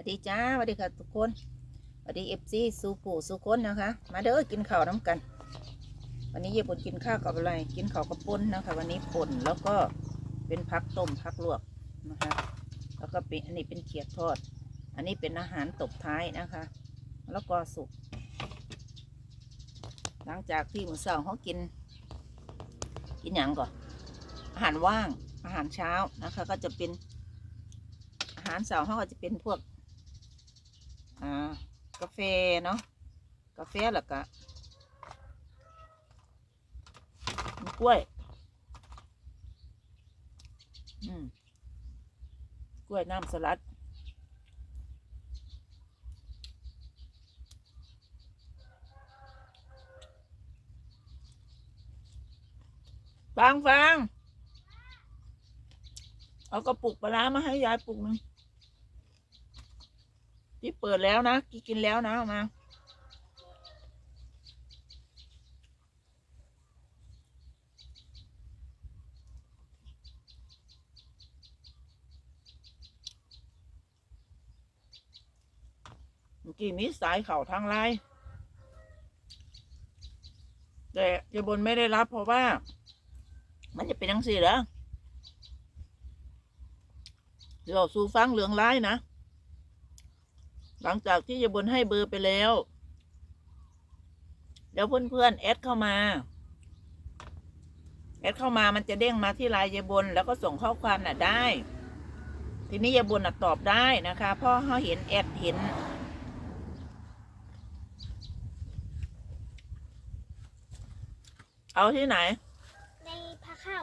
วัสดีจ้าสวัสดีค่ะทุกคนสวัสดีเอฟซีสูปู่สูคนนะคะ มาเด้อกินข้าวน้ำกัน วันนี้เยายบนกินข้าวกับอะไร กินข้าวกับป่นนะคะ วันนี้ป่นแล้วก็เป็นผักต้มผักลวกนะคะ แล้วก็เป็นอันนี้เป็นเขียดทอด อันนี้เป็นอาหารตบท้ายนะคะ แล้วก็สุก หลังจากที่มื้อเช้าเขากิน กินหยังก่อน อาหารว่าง อาหารเช้านะคะ ก็จะเป็นอาหารเช้าเขาก็จะเป็นพวก อ่ากาแฟเนาะกาแฟแล้วก็มีกล้วย อืมกล้วยน้ำสลัดฟังฟัง เอากระปุกปลาร้ามาให้ยายปุกหนึ่ง ที่เปิดแล้วนะกี่กินแล้วนะมากี่มีสายเข่าทางไลน์แต่เจาบนไม่ได้รับเพราะว่า มันจะเป็นยังสี่เหรอเราสู่ฟังเหลืองไล่นะ หลังจากที่ยายบนให้เบอร์ไปแล้ว เดี๋ยวเพื่อนๆแอดเข้ามา แอดเข้ามามันจะเด้งมาที่ไลน์ยายบน แล้วก็ส่งข้อความน่ะได้ ทีนี้ยายบนน่ะตอบได้นะคะเพราะเขาเห็นแอดเห็นเอาที่ไหน ในพาเข้า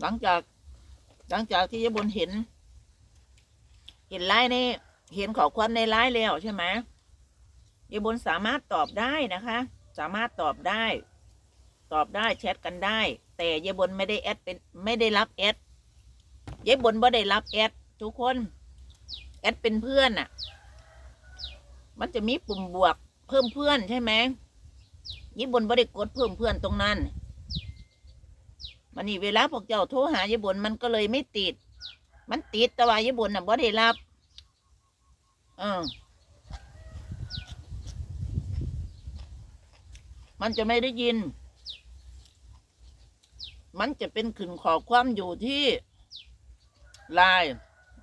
หลังจาก หลังจากที่ยายบนเห็น เห็นไลน์ในเห็นขอความในไลน์แล้วใช่ไหมยายบนสามารถตอบได้นะคะ สามารถตอบได้ ตอบได้แชทกันได้ แต่ยายบนไม่ได้แอดเป็นไม่ได้รับแอดยายบนไม่ได้รับแอดทุกคนแอดเป็นเพื่อนอะ มันจะมีปุ่มบวกเพิ่มเพื่อนใช่ไหมยายบนไม่ได้กดเพิ่มเพื่อนตรงนั้น มันนี่เวลาพวกเจ้าโทรหายายบนมันก็เลยไม่ติด มันติดแต่ว่ายายบนน่ะบ่ได้รับเออมันจะไม่ได้ยิน มันจะเป็นขึ้นขอความอยู่ที่ไลน์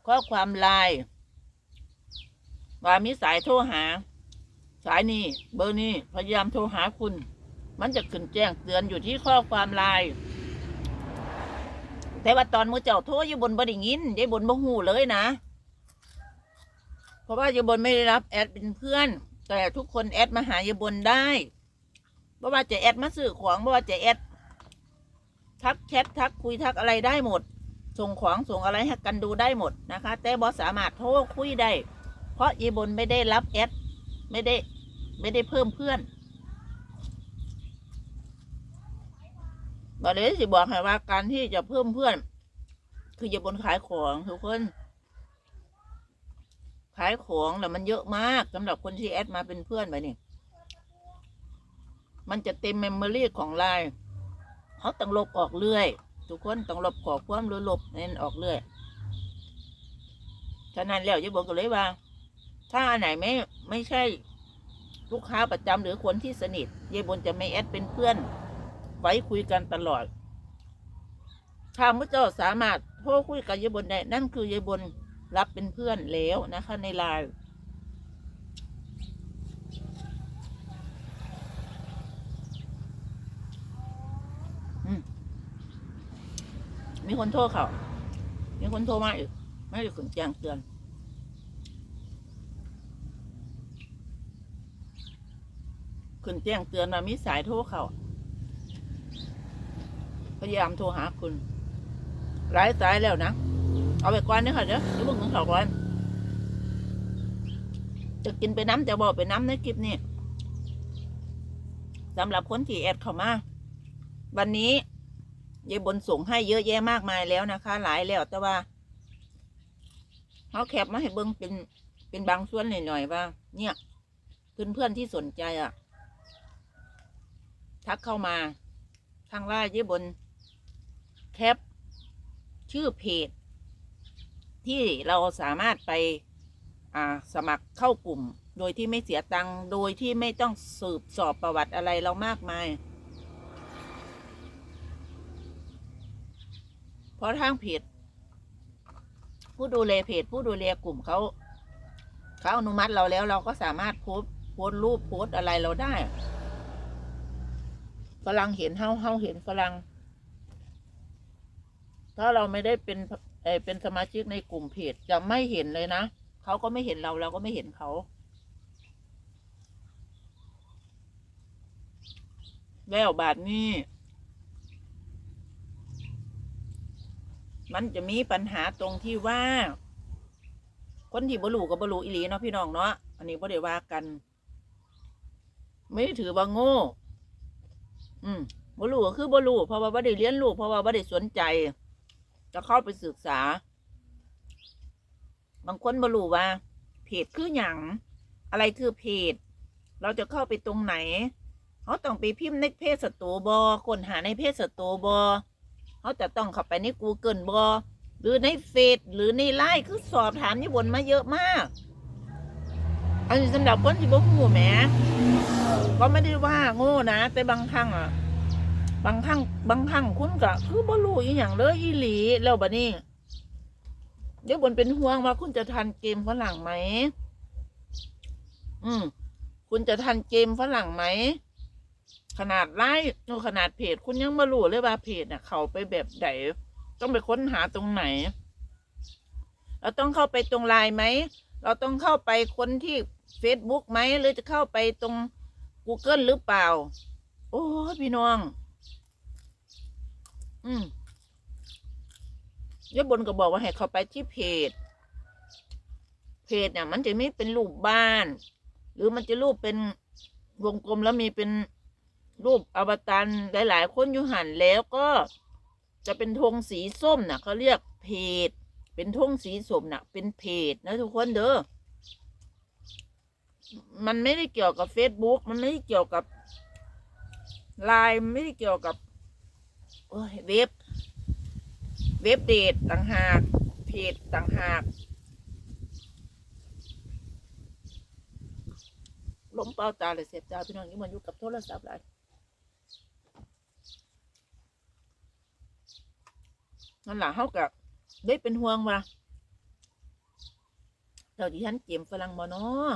ข้อความไลน์ว่ามีสายโทรหา สายนี้เบอร์นี้พยายามโทรหาคุณ มันจะขึ้นแจ้งเตือนอยู่ที่ข้อความไลน์ แต่ว่าตอนมือเจ้าโทรอยบนบ่ได้ยินยายบนบ่หูเลยนะ เพราะว่ายายบนไม่ได้รับแอดเป็นเพื่อน แต่ทุกคนแอดมาหายายบนได้เพราะว่าจะแอดมาซื้อของเพราะว่าจะแอดทักแชททักคุยทักอะไรได้หมด ส่งของส่งอะไรให้กันดูได้หมดนะคะ แต่บอสามารถโทรคุยได้ เพราะยายบนไม่ได้รับแอดไม่ได้ไม่ได้เพิ่มเพื่อน บอกเลยสิบอกให้ว่าการที่จะเพิ่มเพื่อน คืออย่าบนขายของทุกคน ขายของแล้วมันเยอะมากสำหรับคนที่แอดมาเป็นเพื่อนไปนี่มันจะเต็มเมมโมรี่ของไลน์เขาต้องลบออกเรื่อย ทุกคนต้องลบขอความหรือลบเน้นออกเรื่อยฉะนั้นแล้วยายบอกก็เลยว่า ถ้าอันไหนไม่ไม่ใช่ลูกค้าประจำหรือคนที่สนิทยายบนจะไม่แอดเป็นเพื่อน ไว้คุยกันตลอดถ้ามุเจ้าสามารถโทรคุยกับยายบนได้ นั่นคือยายบนรับเป็นเพื่อนแล้วนะคะ ในไลน์มีคนโทรเขามีคนโทรมาอีก ไม่ได้ขึ้นแจ้งเตือนขึ้นแจ้งเตือนมามีสายโทรเขา พยายามโทรหาคุณหลายสายแล้วนะ เอาไปก่อนนี่ค่ะเดี๋ยวเดี๋ยวมึงถึงเขาก่อนจะกินไปน้ำจะบอกไปน้ำในคลิปนี้สำหรับคนที่แอดเข้ามา วันนี้ยายบนส่งให้เยอะแยะมากมายแล้วนะคะ หลายแล้วแต่ว่าเขาแคปมาให้เบิ้งเป็นเป็นบางส่วนหน่อยๆว่า เนี่ยเพื่อนๆที่สนใจอะ ทักเข้ามาทางไลน์ยายบน แคป ชื่อเพจ ที่เราสามารถไปสมัครเข้ากลุ่ม โดยที่ไม่เสียตังค์โดยที่ไม่ต้องสืบสอบประวัติอะไรเรามากมาย เพราะทางเพจผู้ดูแลเพจผู้ดูแลกลุ่มเขาเขาอนุมัติเราแล้วเราก็สามารถโพสโพสรูปโพสอะไรเราได้ฝรั่งเห็นเฮาเฮาเห็นฝรั่ง ถ้าเราไม่ได้เป็นเออเป็นสมาชิกในกลุ่มเพจจะไม่เห็นเลยนะเขาก็ไม่เห็นเราเราก็ไม่เห็นเขา แล้วบาทนี้ มันจะมีปัญหาตรงที่ว่า คนที่บรูกับบรูอีหลีเนาะพี่น้องเนาะอันนี้บ่ได้ว่ากัน ไม่ถือว่าโง่ อืมบรูก็คือบรูเพราะว่าบ่ได้เรียนรู้เพราะว่าบ่ได้สนใจ จะเข้าไปศึกษา บางคนบรูว่า เพจคืออย่างอะไรคือเพจ เราจะเข้าไปตรงไหนเขาต้องไปพิมพ์ในเพจสตูบอค้นหาในเพจสตูบอเขาจะต้องเข้าไปใน Google บอหรือในเฟซหรือในไลน์คือสอบถามญี่ปุ่นมาเยอะมากอันนี้สำหรับคนที่บ่ฮู้แหมก็ไม่ได้ว่าโง่นะ แต่บางครั้งอะ บางครั้งบางครั้งคุณก็คือบ่รู้อีหยังเลยอีหลีแล้วบัดนี้ เดี๋ยวบนเป็นห่วงว่าคุณจะทันเกมฝรั่งไหม อืม คุณจะทันเกมฝรั่งไหม ขนาดไลน์โอ้ขนาดเพจ คุณยังมารู้เลยว่าเพจน่ะ เขาไปแบบไหนต้องไปค้นหาตรงไหน เราต้องเข้าไปตรงไลน์ไหม เราต้องเข้าไปค้นที่ Facebook ไหม หรือจะเข้าไปตรง Google หรือเปล่า โอ้พี่น้อง อืมยศบนก็บอกว่าให้เขาไปที่เพจ เพจเนี่ยมันจะไม่เป็นรูปบ้าน หรือมันจะรูปเป็นวงกลมแล้วมีเป็นรูปอวตารหลาย ๆ คนอยู่หันแล้วก็จะเป็นธงสีส้มน่ะเขาเรียกเพจ เป็นธงสีส้มน่ะเป็นเพจนะทุกคนเด้อ มันไม่ได้เกี่ยวกับ Facebook มันไม่ได้เกี่ยวกับไลน์ไม่ได้เกี่ยวกับ โอ้ยเว็บ เว็บเดทต่างหากเพจต่างหากล้มเป้าตาเลยเสียบตาพี่น้องนี่มันอยู่กับโทรศัพท์หลยนั่นแหละเขากับได้เป็นห่วงว่าเจ้าที่ฉันเกมฝรั่งบ่เนาะ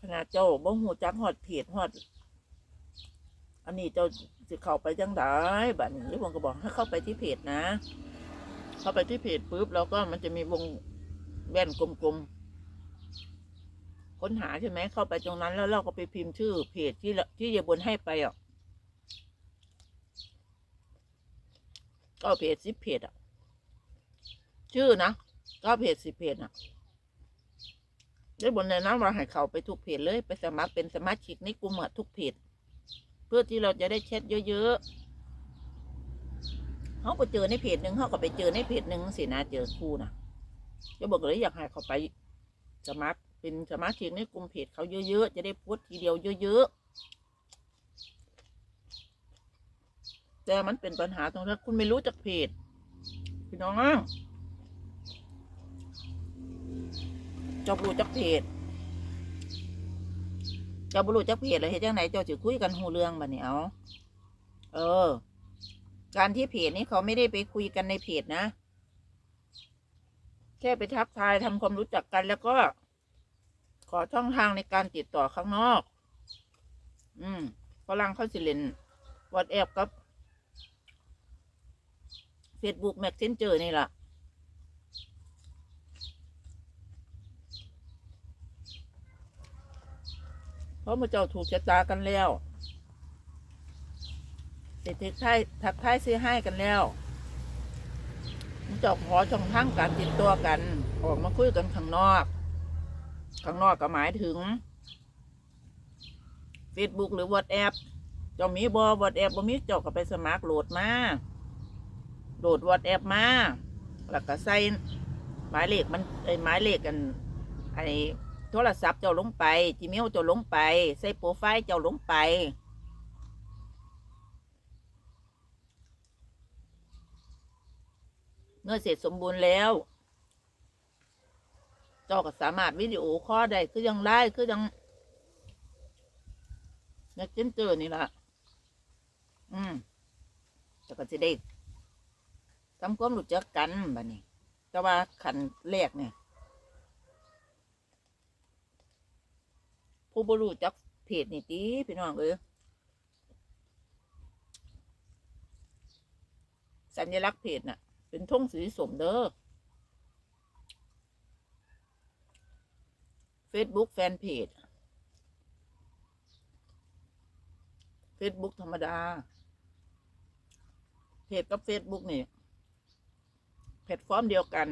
ขนาดเจ้าบ่หูจักฮอดเพจฮอด อันนี้เจ้า สิเข้าไปจังไดบัดนี้ยายผมก็บอกให้เข้าไปที่เพจนะ เข้าไปที่เพจปุ๊บแล้วก็มันจะมีวงแว่นกลมๆค้นหาใช่ไหมเข้าไปตรงนั้นแล้วเราก็ไปพิมพ์ชื่อเพจที่ที่ยายบนให้ไปอะก็เพจสิบเพจอะ ชื่อนะก็เพจสิบเพจอะยายบนในนั้นว่าให้เขาไปทุกเพจเลยไปสมัครเป็นสมาชิกในกลุ่มทุกเพจ เพื่อที่เราจะได้แชทเยอะๆเขาไปเจอในเพจหนึ่งเขาก็ไปเจอในเพจหนึ่งสินะเจอคู่นะจะบอกเลยอยากให้เขาไปสมัครเป็นสมาชิกในกลุ่มเพจเขาเยอะๆจะได้โพสต์ทีเดียวเยอะๆแต่มันเป็นปัญหาตรงที่คุณไม่รู้จักเพจพี่น้องจ้าบรู้จักเพจ เจ้าบรู้จักเพจเลยเฮ็ดจังไหนเจ้าจะคุยกันหูเรื่องบัดนี้เอาเออ การที่เพจนี้เขาไม่ได้ไปคุยกันในเพจนะ แค่ไปทักทายทำความรู้จักกันแล้วก็ ขอช่องทางในการติดต่อข้างนอก อืมฝรั่งเขาสิเล่นวอทแอปกับเฟซบุ๊กแม็กเซนเจอร์นี่แหละ ราะมาเจ้าถูกชะตากันแล้วติดทักทายทักทายซื้อให้กันแล้วมันเจ้าขอช่องทางการติดตัวกัน ออกมาคุยกันข้างนอก ข้างนอกก็หมายถึง Facebook หรือ WhatsApp เจ้ามีบอ WhatsApp บ่มีเจ้าก็ไปสมัครโหลดมาโหลด WhatsApp มาแล้วก็ใส่หมายเลขมันไอ้หมายเลขกันไอ้ โทรศัพท์เจ้าลงไป Gmail เจ้าลงไป ใส่โปรไฟล์เจ้าลงไปมมื่อเสร็จสมบูรณ์แล้ว เจ้าก็สามารถวิดีโอคอลได้คือยังไล่คือยังนักเจนเจอนี่ละอืมแต่ก็จะได้ทำความรู้จักกันบัดนี้ แต่ว่าขันแรกเนี่ย ผู้บรูจักเพจนี่ตีพี่น้องเอ้ยสัญลักษณ์เพจน่ะ เป็นธงสีสมเด้อ Facebook แฟนเพจ Facebook ธรรมดา เพจกับ Facebook นี่แพลตฟอร์มเดียวกัน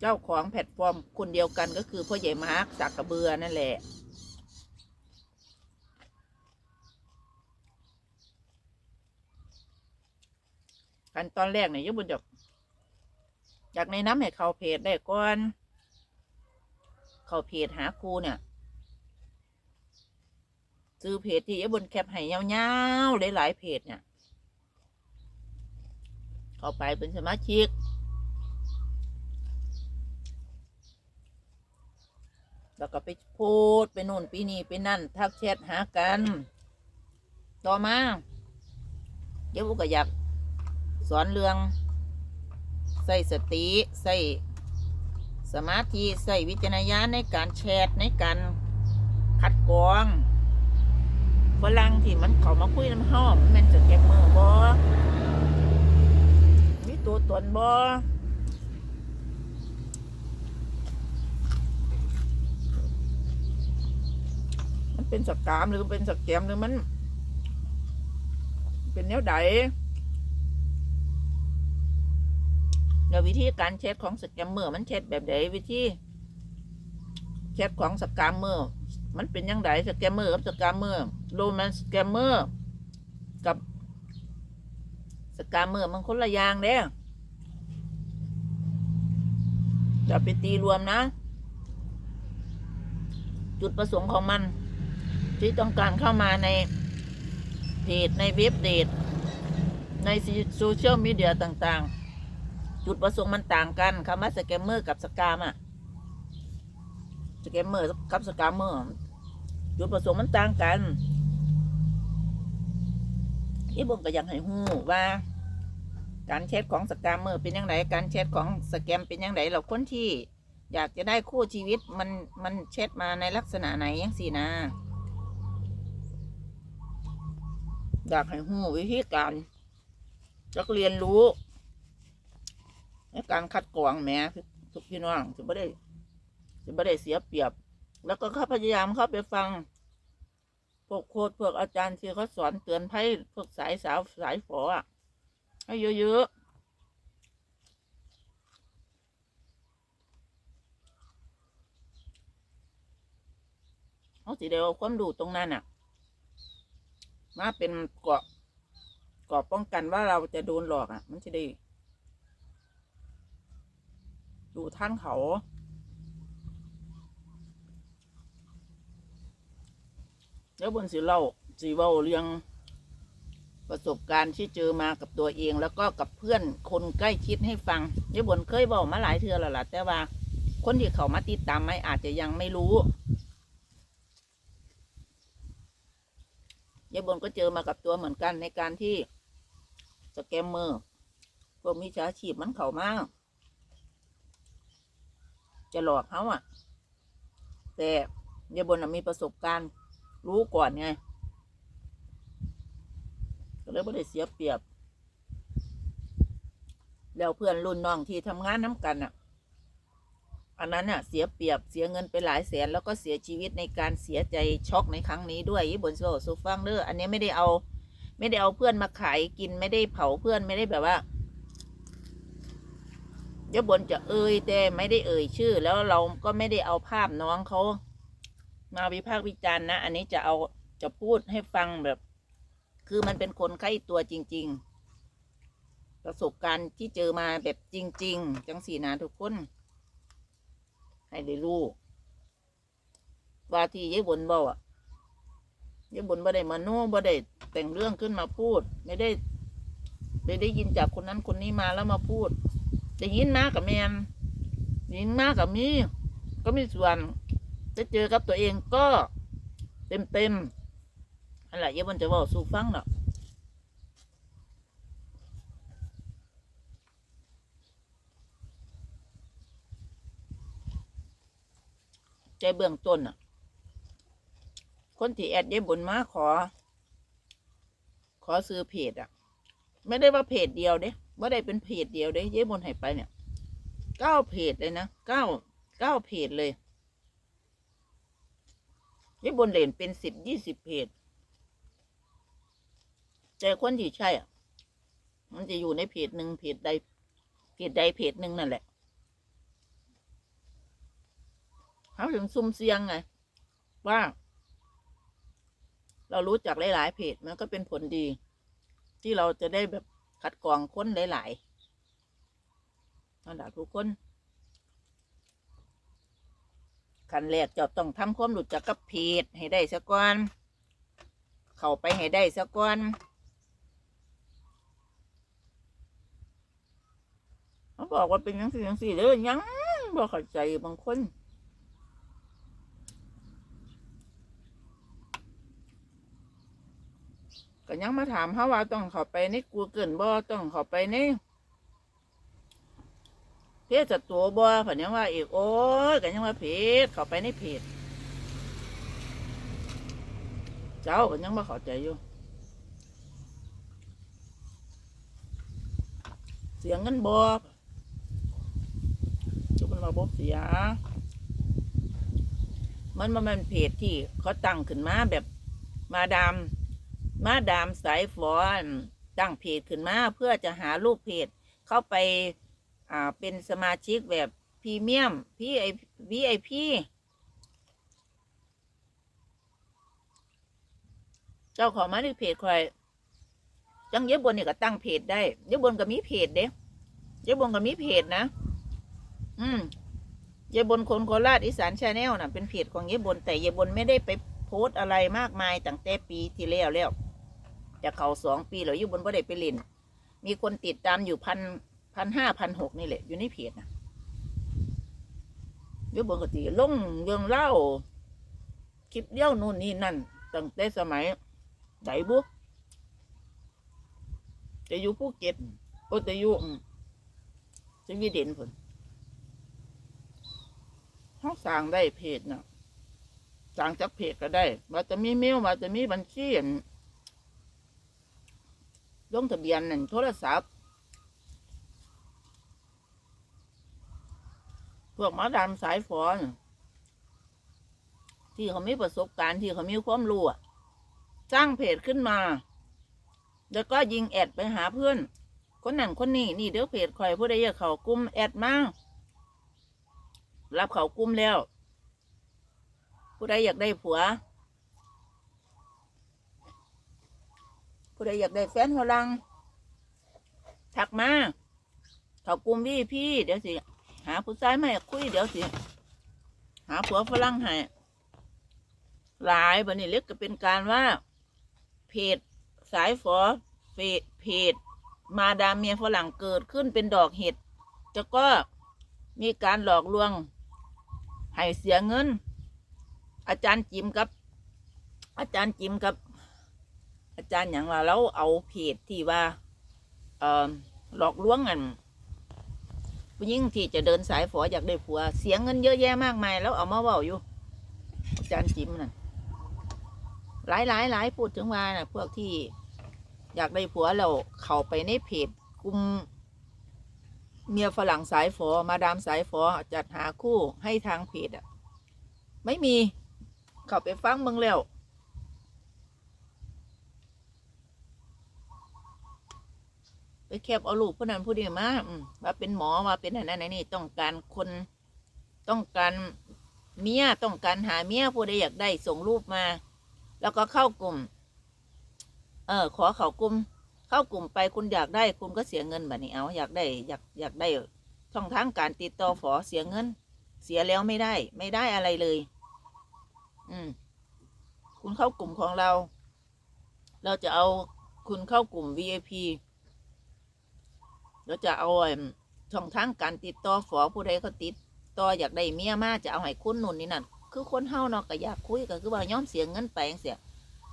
เจ้าของแพลตฟอร์มคนเดียวกันก็คือพ่อใหญ่มาร์คสักกระเบือนั่นแหละกันตอนแรกเนี่ยยบุญจากจากในน้ำให้เขาเพจได้ก่อน เขาเพจหาครูเนี่ยซื้อเพจที่ยบุญแคปให้ยาวๆหลายๆเพจเนี่ย เข้าไปเป็นสมาชิก แล้วก็ไปโพสต์ไปนู่นไปนี่ไปนั่น ทักแชทหากัน ต่อมาเดี๋ยวบุก็อยาก สอนเรื่อง ใส่สติใส่สมาธิใส่วิจารณญาณในการแชทในการคัดกรองฝรั่งที่มันเขามาคุยน้ำห้อมมันจะแกกมือบอมีตัวตนบ มันเป็นสกามหรือเป็นสแกมหรือมัน เป็นแนวใดแล้ววิธีการเช็ดของสแกมเมอร์มันเช็ดแบบใดวิธีเช็ดของสแกมเมอร์มันเป็นยังไงสแกมเมอร์กับสแกมเมอร์โรแมนสแกมเมอร์กับสแกมเมอร์มันคนละอย่างเด้อย่าไปตีรวมนะ จุดประสงค์ของมัน ที่ต้องการเข้ามาในเพจในเว็บเดทในโซเชียลมีเดียต่างๆ จุดประสงค์มันต่างกันคำว่าสแกมเมอร์กับสกามอะสแกมเมอร์กับสกามเมอร์จุดประสงค์มันต่างกันอีบงก็อยากให้หู้ว่า การแชทของสกามเมอร์เป็นยังไงการแชทของสแกมเป็นยังไงเราคนที่ อยากจะได้คู่ชีวิตมันมันแชทมาในลักษณะไหนยังสี่นะ อยากให้หูวิธีการจักเรียนรู้ในการคัดกรองแหม้ทุกพี่น้องจะไม่ได้จะไม่ได้เสียเปรียบ แล้วก็เข้าพยายามเข้าไปฟังพวกโค้ดพวกอาจารย์ที่เขาสอนเตือนภัยพวกสายสาวสายฝออะให้เยอะๆเขาสิเดียวความดูตรงนั้นอะ มาเป็นเกราะเกราะป้องกันว่าเราจะโดนหลอกอะ มันจะได้ดูท่านเขาแล้วบนสิเล่าสีเว้าเรื่องประสบการณ์ที่เจอมากับตัวเอง แล้วก็กับเพื่อนคนใกล้ชิดให้ฟังยายบนเคยบอกมาหลายเทื่อแล้วล่ะแต่ว่า คนที่เขามาติดตามไม่อาจจะยังไม่รู้ ยายบนก็เจอมากับตัวเหมือนกันในการที่สแกมเมอร์พวกมิจฉาชีพมันเข้ามากจะหลอกเขาอะแต่ยายบนมีประสบการณ์รู้ก่อนไงก็เลยไม่ได้เสียเปรียบ แล้วเพื่อนรุ่นน้องที่ทำงานน้ำกันอะ อันนั้นอะเสียเปรียบเสียเงินไปหลายแสน แล้วก็เสียชีวิตในการเสียใจช็อกในครั้งนี้ด้วยยี่บนโซซูฟังเดออันนี้ไม่ได้เอา ไม่ได้เอาเพื่อนมาขายกินไม่ได้เผาเพื่อนไม่ได้แบบว่าเดี๋ยวบนจะเอ่ยแต่ไม่ได้เอ่ยชื่อ แล้วเราก็ไม่ได้เอาภาพน้องเขามาวิพากษ์วิจารณ์นะ อันนี้จะเอาจะพูดให้ฟังแบบ คือมันเป็นคนใกล้ตัวจริง ๆ ประสบการณ์ที่เจอมาแบบจริง ๆ จังสีนะทุกคน ให้ได้รู้ว่าที่ยายบนบอกอะยายบนบ่ได้มาโน้บ่ได้แต่งเรื่องขึ้นมาพูด ไม่ได้ไปได้ยินจากคนนั้นคนนี้มาแล้วมาพูด ได้ยินมากับแมนยินมากับมีก็มีส่วนจะเจอกับตัวเองก็เต็มเต็มอะไรเยอะมันจะบอกสู่ฟังเนาะ ใจเบื้องต้นอะ คนที่แอดเย้บุญมาขอ ขอซื้อเพจอะ ไม่ได้ว่าเพจเดียวเด้ไม่ได้เป็นเพจเดียวเด้เย้บุญให้ไปเนี่ยเก้าเพจเลยนะเก้าเก้าเพจเลยเย้บุญเล่นเป็นสิบยี่สิบเพจแต่คนที่ใช่อะ มันจะอยู่ในเพจหนึ่งเพจใดเพจใดเพจหนึ่งนั่นแหละ เขาถึงซุ่มเสียงไง ว่า เรารู้จักหลายๆเพจมันก็เป็นผลดี ที่เราจะได้แบบคัดกรองคนหลายๆนั่นแหละทุกคนขั้นแรกจะต้องทำความรู้จักกับเพจให้ได้สักก่อน เข้าไปให้ได้สักก่อนเขาบอกว่าเป็นยังสี่ยังสี่เด้อยังบ่เข้าใจบางคน ยังมาถามเขาว่าต้องเข้าไปในกูเกิลบ่ต้องเข้าไปในเพจจัดตัวบ่ผันยังว่าอีกโอ้ยก็ยังว่าเพจเข้าไปในเพจเจ้าก็ยังมาเข้าใจอยู่ เสียงเงินบ่ทุกคนมาบอกเสียมันมันเป็นเพจที่เขาตั้งขึ้นมาแบบมาดาม มาดามสายฝอนตั้งเพจขึ้นมาเพื่อจะหาลูกเพจเข้าไปอ่าเป็นสมาชิกแบบพรีเมียมพี่ไอวีไอพีเจ้าของมาในเพจคอยจังเย็บบนนี่ก็ตั้งเพจได้เย็บบนก็มีเพจเด้เย็บบนก็มีเพจนะ อืมเย็บบนคนโคราชอีสานชาแนลน่ะเป็นเพจของเย็บบนแต่เย็บบนไม่ได้ไปโพสต์อะไรมากมายตั้งแต่ปีที่แล้วแล้ว จะเขาสองปีแล้วอยู่บนบ่ได้ไปเล่นมีคนติดตามอยู่พันพันห้าพันหกนี่แหละ อยู่ในเพจนะอยู่บนกติลงเรื่องเล่า คลิปเดียวนู่นนี่นั่นตั้งแต่สมัยไหนบุจะอยู่ภูเก็ตโอจะอยู่อืมสวีเดนผลเขาสร้างได้เพจนะสร้างจากเพจก็ได้ว่าจะมีเมลว่าจะมีบัญชีอัน ลงทะเบียนนั่นโทรศัพท์พวกมาดามสายฝอนที่เขามีประสบการณ์ที่เขามีความรู้สร้างเพจขึ้นมา แล้วก็ยิงแอดไปหาเพื่อน คนนั้นคนนี้นี่เดี๋ยวเพจคอยผู้ใดอยากเขากลุ่มแอดมารับเขากลุ่มแล้ว ผู้ใดอยากได้ผัว ผู้ใดอยากได้แฟนฝรั่งทักมาเขากลุ่มพี่พี่ เดี๋ยวสิ หาผู้ชายมาให้คุย เดี๋ยวสิ หาผัวฝรั่งให้หลายบันนี้เล็กก็เป็นการว่า เพจสายฝอเพจเพจมาดามเมียฝรั่งเกิดขึ้นเป็นดอกเห็ดแล้วก็มีการหลอกลวงให้เสียเงิน อาจารย์จิมกับ อาจารย์จิมกับ อาจารย์อย่างว่าเราเอาเพจที่ว่าเอ่อหลอกลวงกันผู้หญิงที่จะเดินสายฝออยากได้ผัว เสียเงินเยอะแยะมากมาย แล้วเอามาเว้าอยู่ อาจารย์จิมน่ะหลายหลายหลายพูดถึงว่าน่ะพวกที่อยากได้ผัวเราเข้าไปในเพจกลุ่มเมียฝรั่งสายฝอมาดามสายฝอจัดหาคู่ให้ทางเพจอะ ไม่มีเข้าไปฟังเมืองแล้ว ไปแคบเอาลูกผู้นั้นผู้นี้มามว่าเป็นหมอว่าเป็นอันนั้นอันนี้ต้องการคนต้องการเมียต้องการหาเมียผู้ใดอยากได้ส่งรูปมา แล้วก็เข้ากลุ่ม เออ ขอเข้ากลุ่ม เข้ากลุ่มไปคุณอยากได้คุณก็เสียเงินแบบนี้เอา อยากได้ อยากอยากได้ช่องทางการติดต่อฝอเสียเงิน เสียแล้วไม่ได้ ไม่ได้อะไรเลย อืม คุณเข้ากลุ่มของเรา เราจะเอาคุณเข้ากลุ่ม VIP เดี๋ยวจะเอาไอ้ช่องทางการติดต่อฝอผู้ใดเขาติดต่ออยากได้เมียมาจะเอาให้คุณนุ่นนี่นั่นคือคนเฮาเนาะก็อยากคุยก็คือว่าย้อมเสียเงินไปจั่งเสีย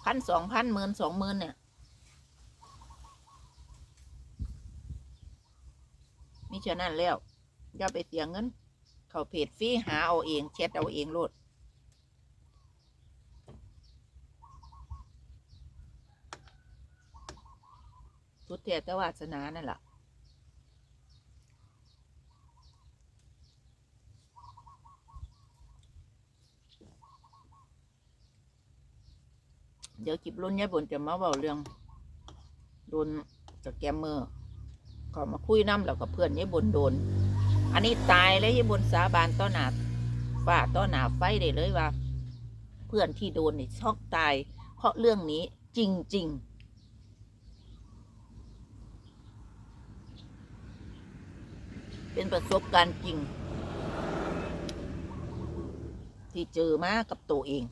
พันสองพันหมื่นสองหมื่นเนี่ยมิฉะนั้นแล้วอย่าไปเสียเงิน เขาเพจฟรีหาเอาเองแชทเอาเองโลดสุดแท้แต่วาสนานั่นแหละ เดี๋ยวคลิปรุ่นยายบนจะมาเบาเรื่องโดนสแกมเมอร์เขามาคุยน้ำแล้วกับเพื่อนยายบนโดน อันนี้ตายแล้วยายบนสาบานต้อหนาฝ่าต้อหนาไฟได้เลยว่า เพื่อนที่โดนนี่ช็อกตาย เพราะเรื่องนี้จริง ๆเป็นประสบการณ์จริง ที่เจอมากับตัวเอง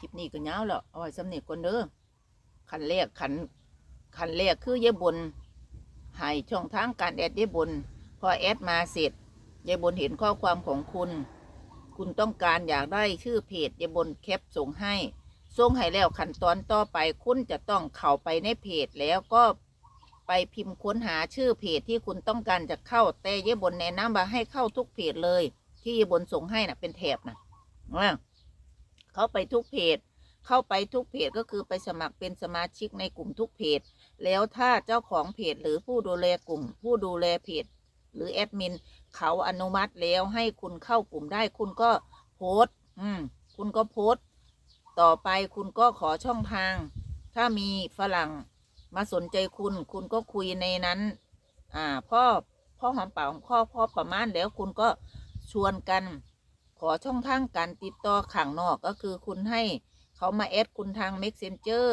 คลิปนี้ก็ยาวแล้วเอาไว้สำเนียกคนเด้อขันแรกขันขันแรกคือเย่บนให้ช่องทางการแอดเย่บนพอแอดมาเสร็จเย่บนเห็นข้อความของคุณ คุณต้องการอยากได้ชื่อเพจเย่บนแคปส่งให้ส่งให้แล้วขั้นตอนต่อไปคุณจะต้องเข้าไปในเพจแล้วก็ไปพิมพ์ค้นหาชื่อเพจที่คุณต้องการจะเข้าแต่เยบนแนะนำว่าให้เข้าทุกเพจเลย ที่เยบนส่งให้นะ่ะเป็นแถบนะอ่า เข้าไปทุกเพจ เข้าไปทุกเพจก็คือไปสมัครเป็นสมาชิกในกลุ่มทุกเพจ แล้วถ้าเจ้าของเพจหรือผู้ดูแลกลุ่ม ผู้ดูแลเพจ หรือแอดมินเขาอนุมัติแล้วให้คุณเข้ากลุ่มได้ คุณก็โพสต์ อืม คุณก็โพสต์ ต่อไปคุณก็ขอช่องทาง ถ้ามีฝรั่งมาสนใจคุณ คุณก็คุยในนั้น อ่า พ่อพ่อหอมปากหอมคอพ่อประมาณแล้วคุณก็ชวนกัน ขอช่องทางการติดต่อข่างนอกก็คือคุณให้เขามาแอดคุณทาง Messenger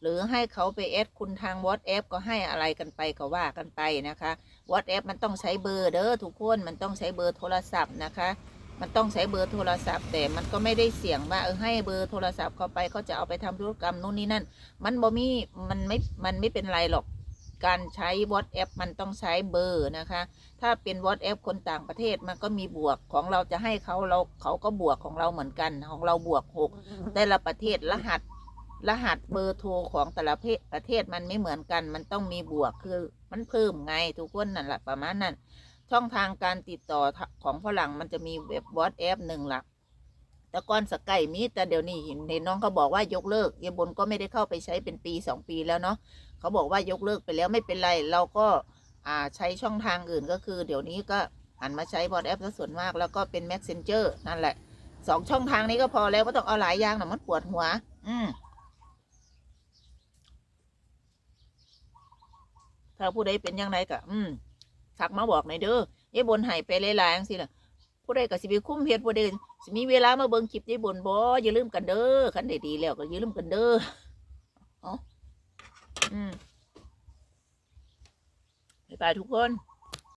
หรือให้เขาไปแอดคุณทาง WhatsApp ก็ให้อะไรกันไปก็ว่ากันไปนะคะ WhatsApp มันต้องใช้เบอร์เด้อทุกคนมันต้องใช้เบอร์โทรศัพท์นะคะ มันต้องใช้เบอร์โทรศัพท์ แต่มันก็ไม่ได้เสี่ยงว่าเออให้เบอร์โทรศัพท์เขาไปเขาจะเอาไปทำธุรกรรมนู่นนี่นั่น มันบ่มีมันไม่มันไม่เป็นไรหรอก การใช้ WhatsApp มันต้องใช้เบอร์นะคะ ถ้าเป็น WhatsApp คนต่างประเทศมันก็มีบวกของเราจะให้เขาเราเขาก็บวกของเราเหมือนกัน ของเราบวกหกแต่ละประเทศรหัสรหัสเบอร์โทรของแต่ละประเทศมันไม่เหมือนกัน มันต้องมีบวกคือมันเพิ่มไงทุกคนนั่นแหละประมาณนั้นช่องทางการติดต่อของฝรั่งมันจะมีเว็บ WhatsApp หนึ่งหลักแต่ก่อนสกายมีแต่เดี๋ยวนี้เห็นน้องเขาบอกว่ายกเลิกเยายบนก็ไม่ได้เข้าไปใช้เป็นปีสองปีแล้วเนาะ เขาบอกว่ายกเลิกไปแล้วไม่เป็นไร เราก็อ่าใช้ช่องทางอื่นก็คือ เดี๋ยวนี้ก็หันมาใช้ WhatsApp ซะส่วนมากแล้วก็เป็น Messenger นั่นแหละสองช่องทางนี้ก็พอแล้วไม่ต้องเอาหลายอย่างหนะมันปวดหัว อืมถ้าผู้ใดเป็นยังไงก็อืมทักมาบอกหน่อยเด้อยายบนหายไปหลายๆจังสิล่ะผู้ใดก็สิไปคุ้มเฮ็ดผู้ใดสิมีเวลามาเบิ่งคลิปยายบนบ่อย่าลืมกันเด้อคันได้ดีแล้วก็อย่าลืมกันเด้ออ๋อ อืมบ๊ายบายทุกคน